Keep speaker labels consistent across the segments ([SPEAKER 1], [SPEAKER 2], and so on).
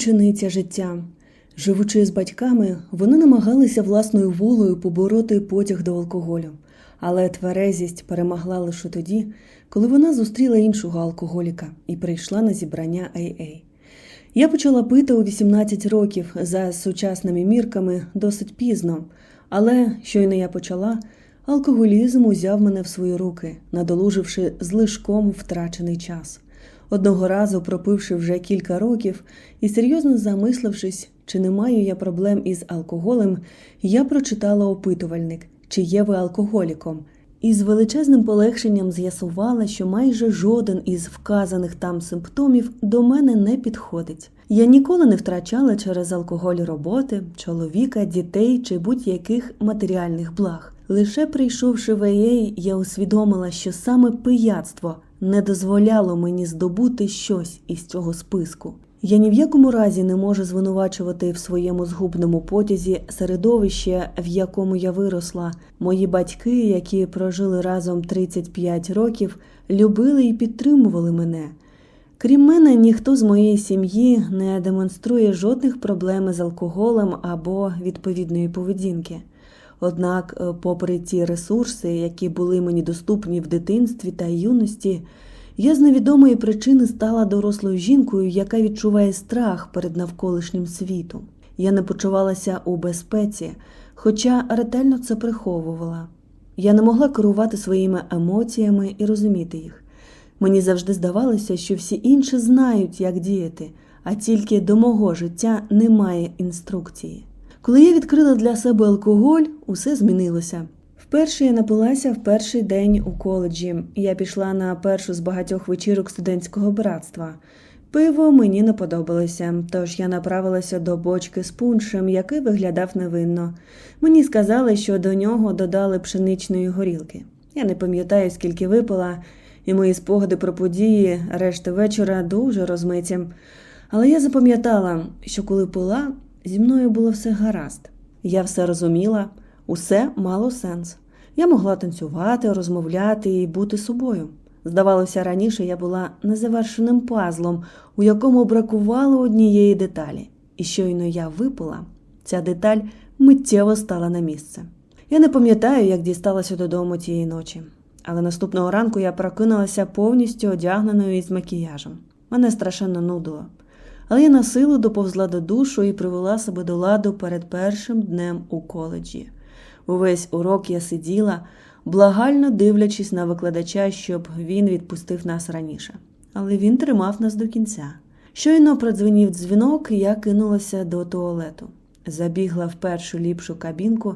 [SPEAKER 1] учениця життя. Живучи з батьками, вони намагалися власною волею побороти потяг до алкоголю, але тверезість перемогла лише тоді, коли вона зустріла іншого алкоголіка і прийшла на зібрання AA. Я почала пити у 18 років за сучасними мірками досить пізно, але щойно я почала, алкоголізм узяв мене в свої руки, надолуживши злишком втрачений час. Одного разу, пропивши вже кілька років і серйозно замислившись, чи не маю я проблем із алкоголем, я прочитала опитувальник, чи є ви алкоголіком, і з величезним полегшенням з'ясувала, що майже жоден із вказаних там симптомів до мене не підходить. Я ніколи не втрачала через алкоголь роботи, чоловіка, дітей чи будь-яких матеріальних благ. Лише прийшовши в АЄ, я усвідомила, що саме пияцтво не дозволяло мені здобути щось із цього списку. Я ні в якому разі не можу звинувачувати в своєму згубному потязі середовище, в якому я виросла. Мої батьки, які прожили разом 35 років, любили і підтримували мене. Крім мене, ніхто з моєї сім'ї не демонструє жодних проблем з алкоголем або відповідної поведінки. Однак, е, попри ті ресурси, які були мені доступні в дитинстві та юності, я з невідомої причини стала дорослою жінкою, яка відчуває страх перед навколишнім світом. Я не почувалася у безпеці, хоча ретельно це приховувала. Я не могла керувати своїми емоціями і розуміти їх. Мені завжди здавалося, що всі інші знають, як діяти, а тільки до мого життя немає інструкції. Коли я відкрила для себе алкоголь, усе змінилося. Вперше я напилася в перший день у коледжі. Я пішла на першу з багатьох вечірок студентського братства. Пиво мені не подобалося, тож я направилася до бочки з пуншем, який виглядав невинно. Мені сказали, що до нього додали пшеничної горілки. Я не пам'ятаю, скільки випила, і мої спогади про події решти вечора дуже розмиті. Але я запам'ятала, що коли пила, зі мною було все гаразд. Я все розуміла, усе мало сенс. Я могла танцювати, розмовляти і бути собою. Здавалося, раніше я була незавершеним пазлом, у якому бракувало однієї деталі, і щойно я випила, ця деталь миттєво стала на місце. Я не пам'ятаю, як дісталася додому тієї ночі, але наступного ранку я прокинулася повністю одягненою із макіяжем. Мене страшенно нудило. Але я на силу доповзла до душу і привела себе до ладу перед першим днем у коледжі. Увесь урок я сиділа, благально дивлячись на викладача, щоб він відпустив нас раніше. Але він тримав нас до кінця. Щойно продзвенів дзвінок, я кинулася до туалету. Забігла в першу ліпшу кабінку,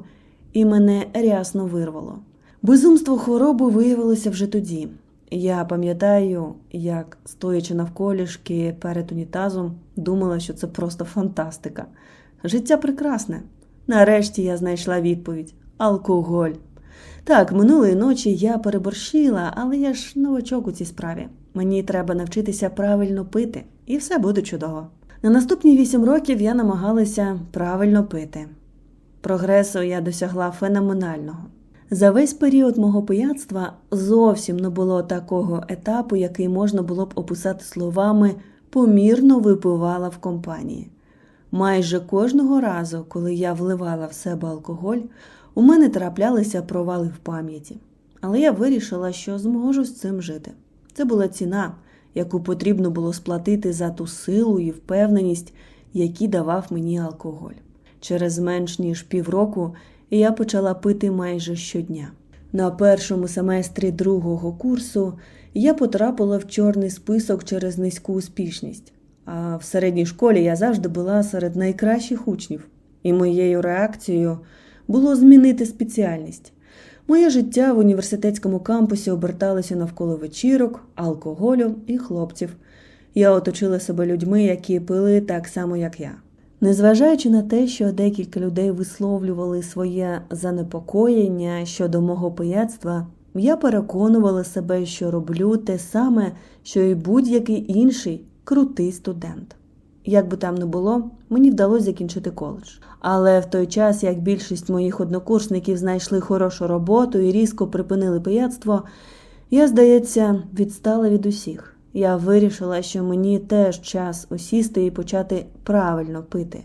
[SPEAKER 1] і мене рясно вирвало. Безумство хвороби виявилося вже тоді. Я пам'ятаю, як, стоячи навколішки перед унітазом, думала, що це просто фантастика. Життя прекрасне. Нарешті я знайшла відповідь алкоголь. Так, минулої ночі я переборщила, але я ж новачок у цій справі. Мені треба навчитися правильно пити, і все буде чудово. На наступні вісім років я намагалася правильно пити. Прогресу я досягла феноменального. За весь період мого пияцтва зовсім не було такого етапу, який можна було б описати словами помірно випивала в компанії. Майже кожного разу, коли я вливала в себе алкоголь, у мене траплялися провали в пам'яті. Але я вирішила, що зможу з цим жити. Це була ціна, яку потрібно було сплатити за ту силу і впевненість, які давав мені алкоголь. Через менш ніж півроку я почала пити майже щодня. На першому семестрі другого курсу я потрапила в чорний список через низьку успішність. А в середній школі я завжди була серед найкращих учнів, і моєю реакцією було змінити спеціальність. Моє життя в університетському кампусі оберталося навколо вечірок, алкоголю і хлопців. Я оточила себе людьми, які пили так само, як я. Незважаючи на те, що декілька людей висловлювали своє занепокоєння щодо мого пияцтва, я переконувала себе, що роблю те саме, що і будь-який інший крутий студент. Як би там не було, мені вдалося закінчити коледж. Але в той час, як більшість моїх однокурсників знайшли хорошу роботу і різко припинили пияцтво, я, здається, відстала від усіх. Я вирішила, що мені теж час усісти і почати правильно пити.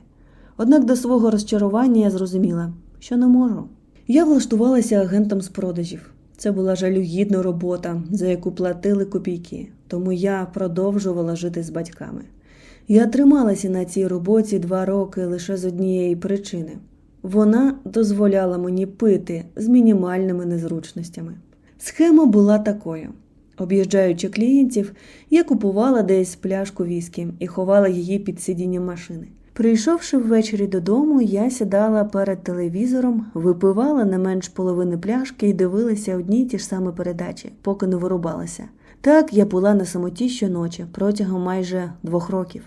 [SPEAKER 1] Однак до свого розчарування я зрозуміла, що не можу. Я влаштувалася агентом з продажів. Це була жалюгідна робота, за яку платили копійки, тому я продовжувала жити з батьками. Я трималася на цій роботі два роки лише з однієї причини вона дозволяла мені пити з мінімальними незручностями. Схема була такою: об'їжджаючи клієнтів, я купувала десь пляшку віскі і ховала її під сидінням машини. Прийшовши ввечері додому, я сідала перед телевізором, випивала не менш половини пляшки і дивилася одні й ті ж самі передачі, поки не вирубалася. Так я була на самоті щоночі протягом майже двох років.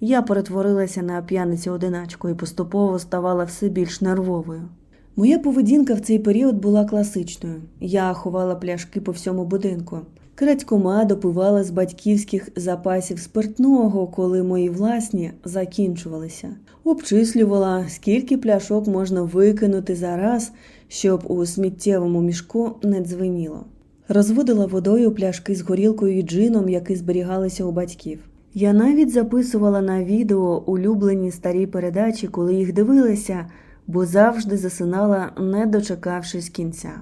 [SPEAKER 1] Я перетворилася на п'яницю одиначку і поступово ставала все більш нервовою. Моя поведінка в цей період була класичною. Я ховала пляшки по всьому будинку. Крадькома допивала з батьківських запасів спиртного, коли мої власні закінчувалися. Обчислювала, скільки пляшок можна викинути за раз, щоб у сміттєвому мішку не дзвеніло. Розводила водою пляшки з горілкою і джином, які зберігалися у батьків. Я навіть записувала на відео улюблені старі передачі, коли їх дивилася, бо завжди засинала, не дочекавшись кінця.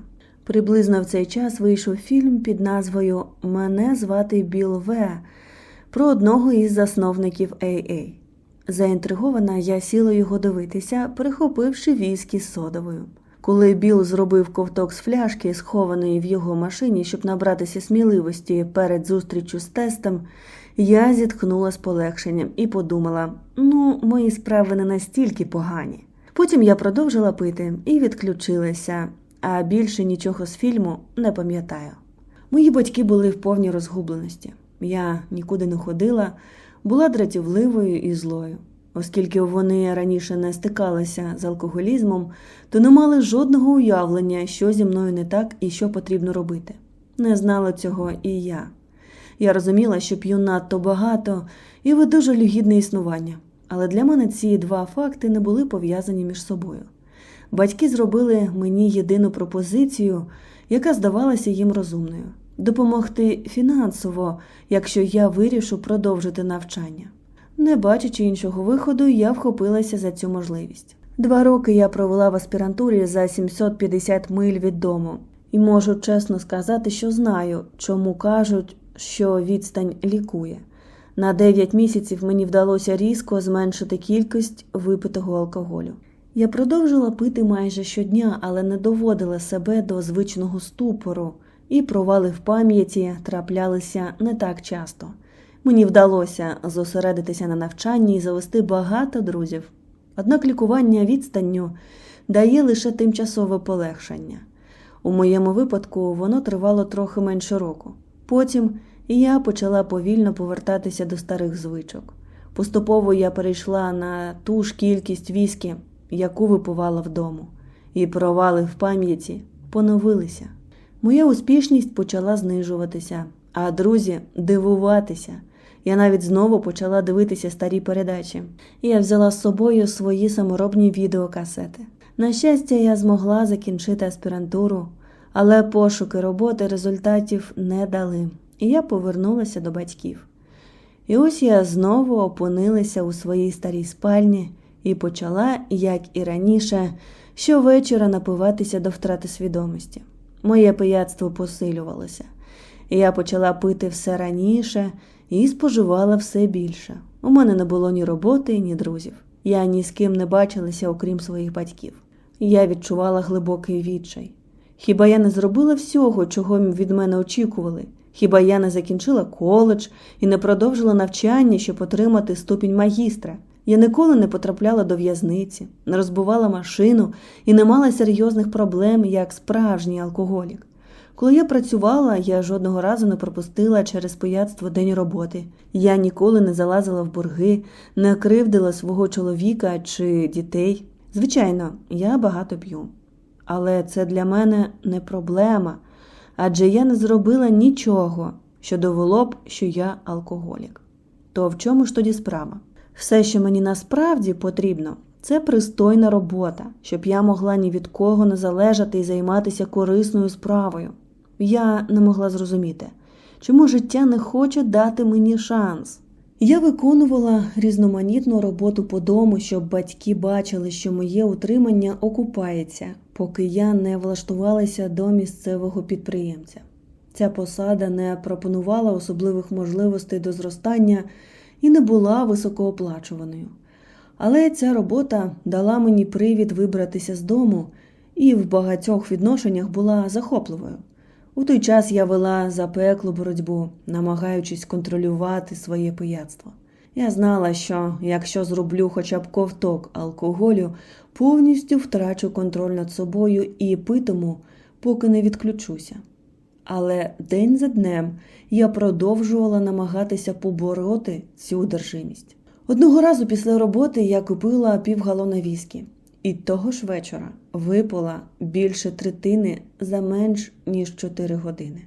[SPEAKER 1] Приблизно в цей час вийшов фільм під назвою Мене звати Біл В про одного із засновників AA. Заінтригована, я сіла його дивитися, прихопивши віскі з содовою. Коли Біл зробив ковток з фляшки, схованої в його машині, щоб набратися сміливості перед зустрічю з тестом, я зітхнула з полегшенням і подумала: ну, мої справи не настільки погані. Потім я продовжила пити і відключилася, а більше нічого з фільму не пам'ятаю. Мої батьки були в повній розгубленості. Я нікуди не ходила, була дратівливою і злою. Оскільки вони раніше не стикалися з алкоголізмом, то не мали жодного уявлення, що зі мною не так і що потрібно робити. Не знала цього і я. Я розуміла, що п'ю надто багато і веду жалюгідне існування, але для мене ці два факти не були пов'язані між собою. Батьки зробили мені єдину пропозицію, яка здавалася їм розумною допомогти фінансово, якщо я вирішу продовжити навчання. Не бачачи іншого виходу, я вхопилася за цю можливість. Два роки я провела в аспірантурі за 750 миль від дому, і можу чесно сказати, що знаю, чому кажуть, що відстань лікує. На 9 місяців мені вдалося різко зменшити кількість випитого алкоголю. Я продовжила пити майже щодня, але не доводила себе до звичного ступору, і провали в пам'яті траплялися не так часто. Мені вдалося зосередитися на навчанні і завести багато друзів. Однак лікування відстанню дає лише тимчасове полегшення. У моєму випадку воно тривало трохи менше року. Потім я почала повільно повертатися до старих звичок. Поступово я перейшла на ту ж кількість віскі, яку випивала вдому, і провали в пам'яті поновилися. Моя успішність почала знижуватися, а друзі дивуватися. Я навіть знову почала дивитися старі передачі. Я взяла з собою свої саморобні відеокасети. На щастя, я змогла закінчити аспірантуру, але пошуки роботи результатів не дали, і я повернулася до батьків. І ось я знову опинилася у своїй старій спальні і почала, як і раніше, щовечора напиватися до втрати свідомості. Моє пияцтво посилювалося. Я почала пити все раніше і споживала все більше. У мене не було ні роботи, ні друзів. Я ні з ким не бачилася, окрім своїх батьків. Я відчувала глибокий відчай. Хіба я не зробила всього, чого від мене очікували? Хіба я не закінчила коледж і не продовжила навчання, щоб отримати ступінь магістра? Я ніколи не потрапляла до в'язниці, не розбивала машину і не мала серйозних проблем як справжній алкоголік. Коли я працювала, я жодного разу не пропустила через пияцтво день роботи. Я ніколи не залазила в борги, не кривдила свого чоловіка чи дітей. Звичайно, я багато п'ю. Але це для мене не проблема, адже я не зробила нічого, що довело б, що я алкоголік. То в чому ж тоді справа? Все, що мені насправді потрібно, це пристойна робота, щоб я могла ні від кого не залежати і займатися корисною справою. Я не могла зрозуміти, Чому життя не хоче дати мені шанс? Я виконувала різноманітну роботу по дому, щоб батьки бачили, що моє утримання окупається, поки я не влаштувалася до місцевого підприємця. Ця посада не пропонувала особливих можливостей до зростання і не була високооплачуваною. Але ця робота дала мені привід вибратися з дому і в багатьох відношеннях була захопливою. У той час я вела запеклу боротьбу, намагаючись контролювати своє пияцтво. Я знала, що якщо зроблю хоча б ковток алкоголю, повністю втрачу контроль над собою і питиму, поки не відключуся. Але день за днем я продовжувала намагатися побороти цю одержимість. Одного разу після роботи я купила півгалона віскі, і того ж вечора випила більше третини за менш ніж 4 години.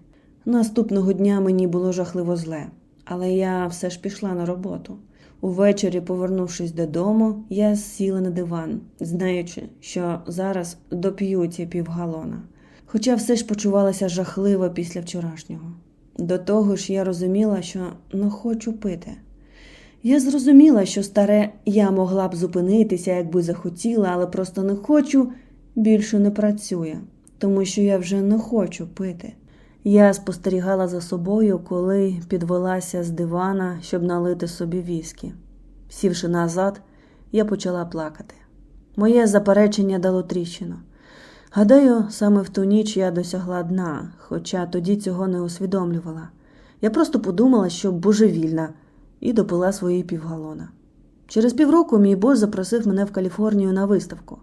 [SPEAKER 1] Наступного дня мені було жахливо зле, але я все ж пішла на роботу. Увечері, повернувшись додому, я сіла на диван, знаючи, що зараз доп'ю ці півгалона. Хоча все ж почувалася жахливо після вчорашнього. До того ж, я розуміла, що не хочу пити. Я зрозуміла, що старе я могла б зупинитися, якби захотіла, але просто не хочу, більше не працює, тому що я вже не хочу пити. Я спостерігала за собою, коли підвелася з дивана, щоб налити собі віскі. Сівши назад, я почала плакати. Моє заперечення дало тріщину. Гадаю, саме в ту ніч я досягла дна, хоча тоді цього не усвідомлювала. Я просто подумала, що божевільна, і допила свої півгалона. Через півроку мій бос запросив мене в Каліфорнію на виставку.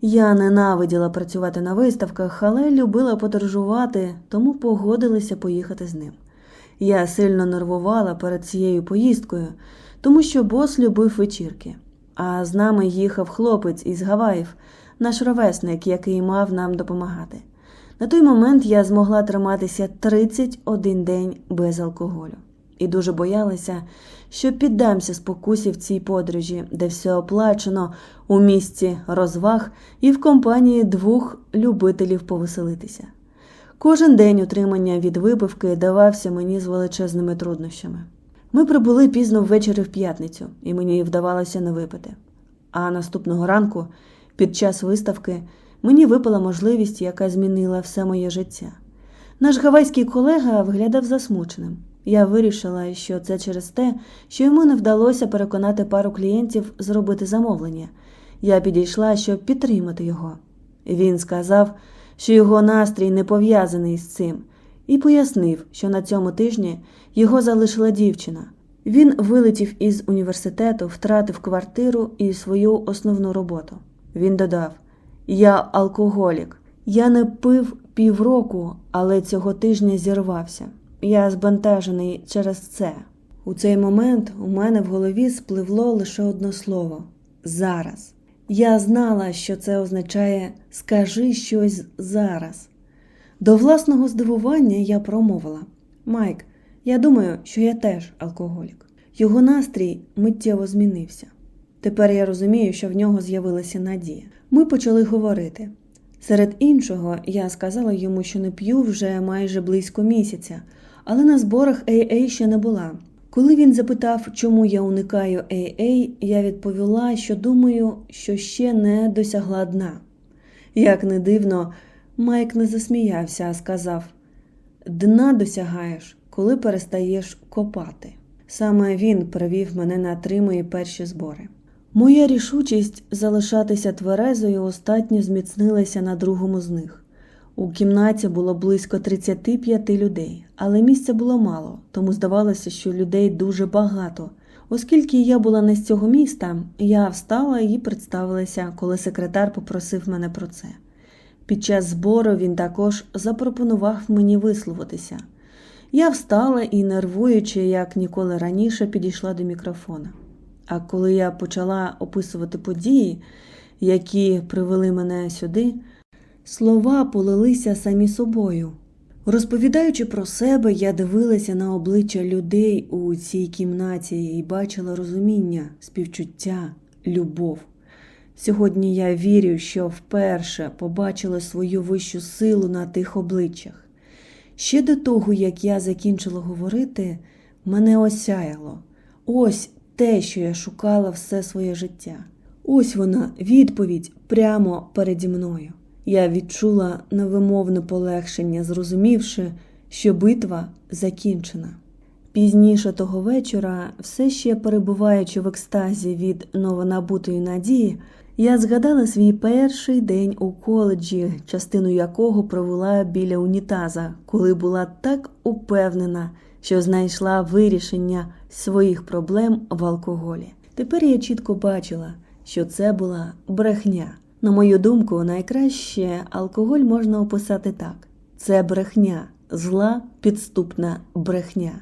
[SPEAKER 1] Я ненавиділа працювати на виставках, але любила подорожувати, тому погодилася поїхати з ним. Я сильно нервувала перед цією поїздкою, тому що бос любив вечірки, а з нами їхав хлопець із Гаваїв, наш ровесник, який мав нам допомагати. На той момент я змогла триматися 31 день без алкоголю і дуже боялася, що піддамся спокусі в цій подорожі, де все оплачено у місці розваг і в компанії двох любителів повеселитися. Кожен день утримання від випивки давався мені з величезними труднощами. Ми прибули пізно ввечері в п'ятницю, і мені вдавалося не випити. А наступного ранку, під час виставки, мені випала можливість, яка змінила все моє життя. Наш гавайський колега виглядав засмученим. Я вирішила, що це через те, що йому не вдалося переконати пару клієнтів зробити замовлення. Я підійшла, щоб підтримати його. Він сказав, що його настрій не пов'язаний з цим, і пояснив, що на цьому тижні його залишила дівчина. Він вилетів із університету, втратив квартиру і свою основну роботу. Він додав: Я алкоголік. Я не пив півроку, але цього тижня зірвався. Я збентежений через це. У цей момент у мене в голові спливло лише одне слово зараз. Я знала, що це означає скажи щось зараз. До власного здивування я промовила Майк, я думаю, що я теж алкоголік. Його настрій миттєво змінився. Тепер я розумію, що в нього з'явилася надія. Ми почали говорити. Серед іншого, я сказала йому, що не п'ю вже майже близько місяця, але на зборах AA ще не була. Коли він запитав, чому я уникаю AA, я відповіла, що думаю, що ще не досягла дна. Як не дивно, Майк не засміявся, а сказав: Дна досягаєш, коли перестаєш копати. Саме він привів мене на три мої перші збори. Моя рішучість залишатися тверезою остатньо зміцнилася на другому з них. У кімнаті було близько 35 людей, але місця було мало, тому здавалося, що людей дуже багато. Оскільки я була не з цього міста, я встала і представилася, коли секретар попросив мене про це. Під час збору він також запропонував мені висловитися. Я встала і, нервуючи, як ніколи раніше, підійшла до мікрофона. А коли я почала описувати події, які привели мене сюди, слова полилися самі собою. Розповідаючи про себе, я дивилася на обличчя людей у цій кімнаті і бачила розуміння, співчуття, любов. Сьогодні я вірю, що вперше побачила свою вищу силу на тих обличчях. Ще до того, як я закінчила говорити, мене осяяло. Ось те, що я шукала все своє життя. Ось вона, відповідь прямо переді мною. Я відчула невимовне полегшення, зрозумівши, що битва закінчена. Пізніше того вечора, все ще перебуваючи в екстазі від новонабутої надії, я згадала свій перший день у коледжі, частину якого провела біля унітаза, коли була так упевнена, що знайшла вирішення своїх проблем в алкоголі. Тепер я чітко бачила, що це була брехня. На мою думку, найкраще алкоголь можна описати так: це брехня, зла, підступна брехня.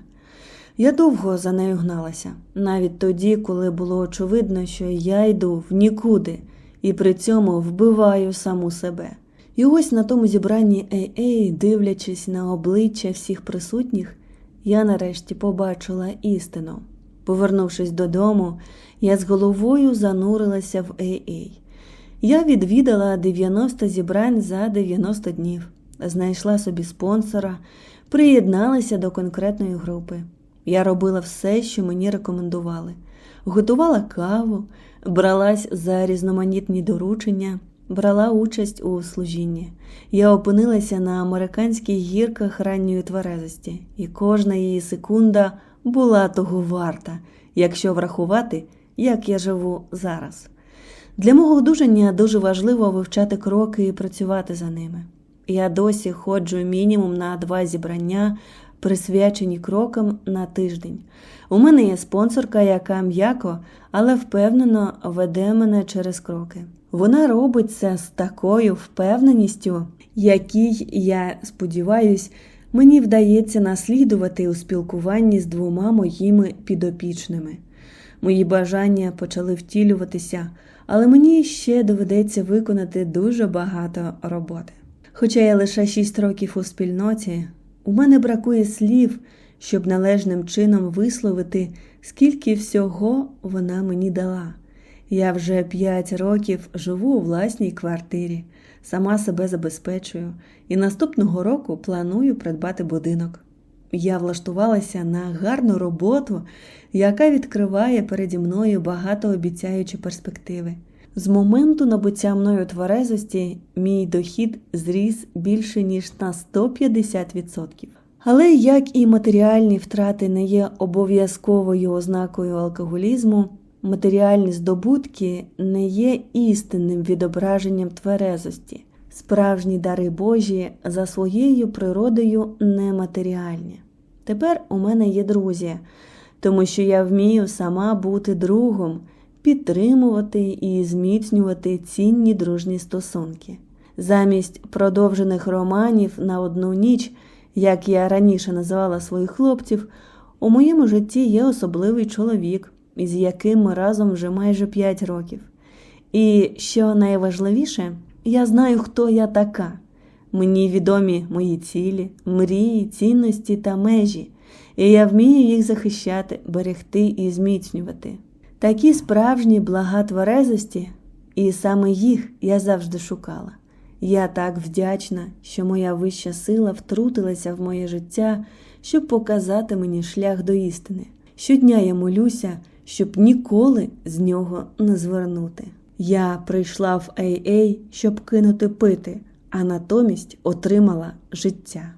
[SPEAKER 1] Я довго за нею гналася, навіть тоді, коли було очевидно, що я йду в нікуди і при цьому вбиваю саму себе. І ось на тому зібранні AA, дивлячись на обличчя всіх присутніх, я нарешті побачила істину. Повернувшись додому, я з головою занурилася в AA. Я відвідала 90 зібрань за 90 днів, знайшла собі спонсора, приєдналася до конкретної групи. Я робила все, що мені рекомендували. Готувала каву, бралась за різноманітні доручення, брала участь у служінні. Я опинилася на американських гірках ранньої тверезості, і кожна її секунда була того варта, якщо врахувати, як я живу зараз. Для мого одужання дуже важливо вивчати кроки і працювати за ними. Я досі ходжу мінімум на два зібрання, присвячені крокам на тиждень. У мене є спонсорка, яка м'яко, але впевнено веде мене через кроки. Вона робить це з такою впевненістю, якій, я сподіваюсь, мені вдається наслідувати у спілкуванні з двома моїми підопічними. Мої бажання почали втілюватися, але мені ще доведеться виконати дуже багато роботи. Хоча я лише 6 років у спільноті, у мене бракує слів, щоб належним чином висловити, скільки всього вона мені дала. Я вже 5 років живу у власній квартирі, сама себе забезпечую, і наступного року планую придбати будинок. Я влаштувалася на гарну роботу, яка відкриває переді мною багатообіцяючі перспективи. З моменту набуття мною тверезості мій дохід зріс більше ніж на 150%. Але як і матеріальні втрати не є обов'язковою ознакою алкоголізму, матеріальні здобутки не є істинним відображенням тверезості. Справжні дари Божі за своєю природою нематеріальні. Тепер у мене є друзі, тому що я вмію сама бути другом, підтримувати і зміцнювати цінні дружні стосунки. Замість продовжених романів на одну ніч, як я раніше називала своїх хлопців, у моєму житті є особливий чоловік, із яким ми разом вже майже 5 років. І що найважливіше, я знаю, хто я така. Мені відомі мої цілі, мрії, цінності та межі, і я вмію їх захищати, берегти і зміцнювати. Такі справжні блага тверезості, і саме їх я завжди шукала. Я так вдячна, що моя вища сила втрутилася в моє життя, щоб показати мені шлях до істини. Щодня я молюся, щоб ніколи з нього не звернути. Я прийшла в AA, щоб кинути пити, а натомість отримала життя.